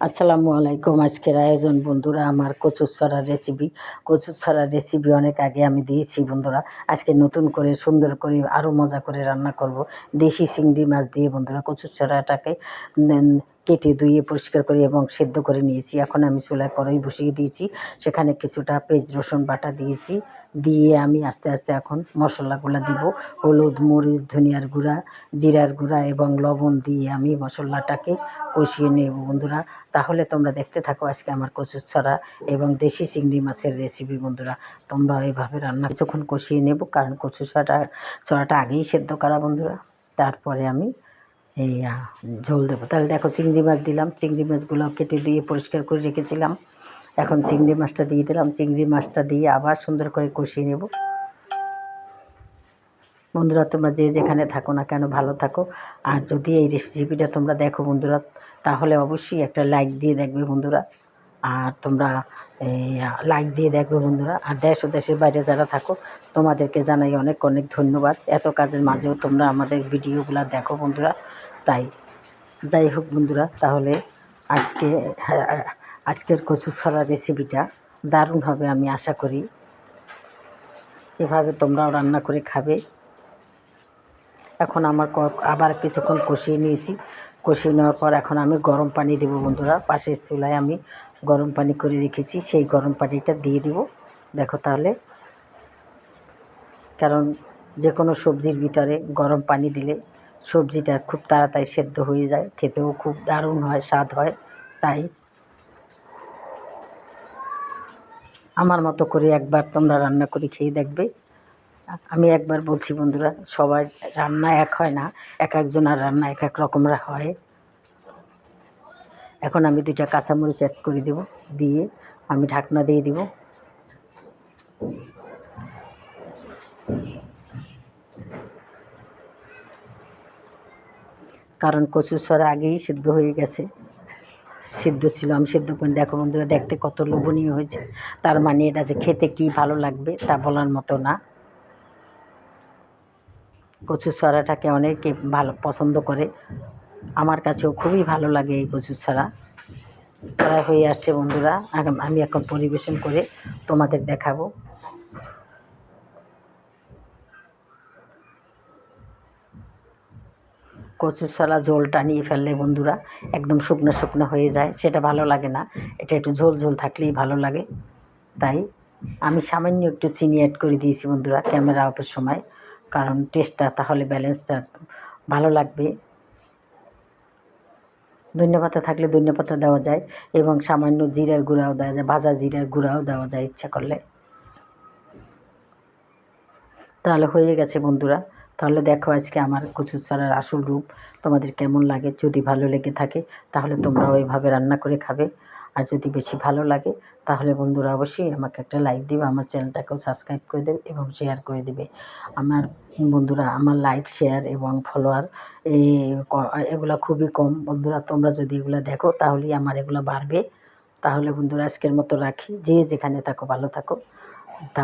আসসালামু আলাইকুম। আজকের আয়োজন বন্ধুরা, আমার কচুর ছড়ার রেসিপি কচুর ছড়ার রেসিপি অনেক আগে আমি দিয়েছি বন্ধুরা। আজকে নতুন করে, সুন্দর করে আরও মজা করে রান্না করব। দেশি চিংড়ি মাছ দিয়ে বন্ধুরা কচুর ছড়াটাকে কেটে ধুয়ে পরিষ্কার করে এবং সেদ্ধ করে নিয়েছি। এখন আমি চুলায় কড়াই বসিয়ে দিয়েছি। সেখানে কিছুটা পেঁয়াজ, রসুন বাটা দিয়েছি। দিয়ে আমি আস্তে আস্তে এখন মশলাগুলো দিব। হলুদ, মরিচ, ধনিয়ার গুঁড়া, জিরার গুঁড়া এবং লবণ দিয়ে আমি মশলাটাকে কষিয়ে নেব। বন্ধুরা, তাহলে তোমরা দেখতে থাকো আজকে আমার কচুর ছড়া এবং দেশি চিংড়ি মাছের রেসিপি বন্ধুরা। তোমরা এইভাবে রান্না কিছুক্ষণ কষিয়ে নেব কারণ কচু ছড়াটা ছড়াটা আগেই সেদ্ধ করা বন্ধুরা। তারপরে আমি এই ঝোল দেবো। তাহলে দেখো চিংড়ি মাছ দিলাম। চিংড়ি মাছগুলো কেটে দিয়ে পরিষ্কার করে রেখেছিলাম। এখন চিংড়ি মাছটা দিয়ে দিলাম। চিংড়ি মাছটা দিয়ে আবার সুন্দর করে কষিয়ে নেব। বন্ধুরা, তোমরা যে যেখানে থাকো না কেন ভালো থাকো। আর যদি এই রেসিপিটা তোমরা দেখো বন্ধুরা, তাহলে অবশ্যই একটা লাইক দিয়ে দেখবে বন্ধুরা। আর তোমরা লাইক দিয়ে দেখবে বন্ধুরা। আর দেশ ও দেশের বাইরে যারা থাকো, তোমাদেরকে জানাই অনেক অনেক ধন্যবাদ। এত কাজের মাঝেও তোমরা আমাদের ভিডিওগুলো দেখো বন্ধুরা। তাই। যাই হোক বন্ধুরা, তাহলে আজকে, আজকের কচু ছড়া রেসিপিটা দারুণ হবে আমি আশা করি। এভাবে তোমরাও রান্না করে খাবে। এখন আমার আবার কিছুক্ষণ কষিয়ে নিয়েছি। কষিয়ে নেওয়ার পর এখন আমি গরম পানি দেবো বন্ধুরা। পাশের চুলায় আমি গরম পানি করে রেখেছি। সেই গরম পানিটা দিয়ে দিব। দেখো তাহলে। কারণ যে কোনো সবজির ভিতরে গরম পানি দিলে সবজিটা খুব তাড়াতাড়ি সেদ্ধ হয়ে যায়, খেতেও খুব দারুণ হয়, স্বাদ হয়, তাই। আমার মতো করে একবার তোমরা রান্না করে খেয়ে দেখবে। আমি একবার বলছি, বন্ধুরা সবাই রান্না এক হয় না, এক একজনের রান্না এক এক রকমের হয়। এখন আমি দুইটা কাঁচামরিচ অ্যাড করে দেব, দিয়ে আমি ঢাকনা দিয়ে দিব। কারণ কচুর ছড়া আগেই সিদ্ধ হয়ে গেছে। সিদ্ধ ছিল, আমি সিদ্ধ করে। দেখো বন্ধুরা, দেখতে কত লোভনীয় হয়েছে। তার মানে এটা যে খেতে কি ভালো লাগবে তা বলার মতো না। কচুর ছড়াটাকে অনেকে ভালো, পছন্দ করে। আমার কাছেও খুবই ভালো লাগে এই কচুর ছড়া। প্রায় হয়ে আসছে বন্ধুরা আমি এখন পরিবেশন করে তোমাদের দেখাবো। কচু ছড়া ঝোল টানিয়ে ফেললে বন্ধুরা, একদম শুকনো শুকনো হয়ে যায়, সেটা ভালো লাগে না। এটা একটু ঝোল ঝোল থাকলেই ভালো লাগে। তাই আমি সামান্য একটু চিনি অ্যাড করে দিয়েছি বন্ধুরা ক্যামেরা অফের সময়, কারণ টেস্টটা তাহলে ব্যালেন্সটা ভালো লাগবে। ধন্যপাতা থাকলে ধন্যপাতা দেওয়া যায় এবং সামান্য জিরার গুঁড়াও দেওয়া যায়, ভাজা জিরার গুঁড়াও দেওয়া যায় ইচ্ছা করলে। তাহলে হয়ে গেছে বন্ধুরা। তাহলে দেখো আজকে আমার কচুর চারার আসল রূপ তোমাদের কেমন লাগে? যদি ভালো লেগে থাকে, তাহলে তোমরা ওইভাবে রান্না করে খাবে। আর যদি বেশি ভালো লাগে, তাহলে বন্ধুরা অবশ্যই আমাকে একটা লাইক দিবে, আমার চ্যানেলটাকেও সাবস্ক্রাইব করে দেবে এবং শেয়ার করে দেবে। আমার বন্ধুরা, আমার লাইক শেয়ার এবং ফলোয়ার এগুলো খুবই কম। বন্ধুরা, তোমরা যদি এগুলো দেখো, তাহলেই আমার এগুলো বাড়বে। তাহলে বন্ধুরা, আজকের মতো রাখি। যে যেখানে থাকো, ভালো থাকো। তা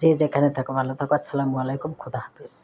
যে যেখানে থাকো, ভালো থাকো। আসসালামু আলাইকুম, খুদা হাফিজ।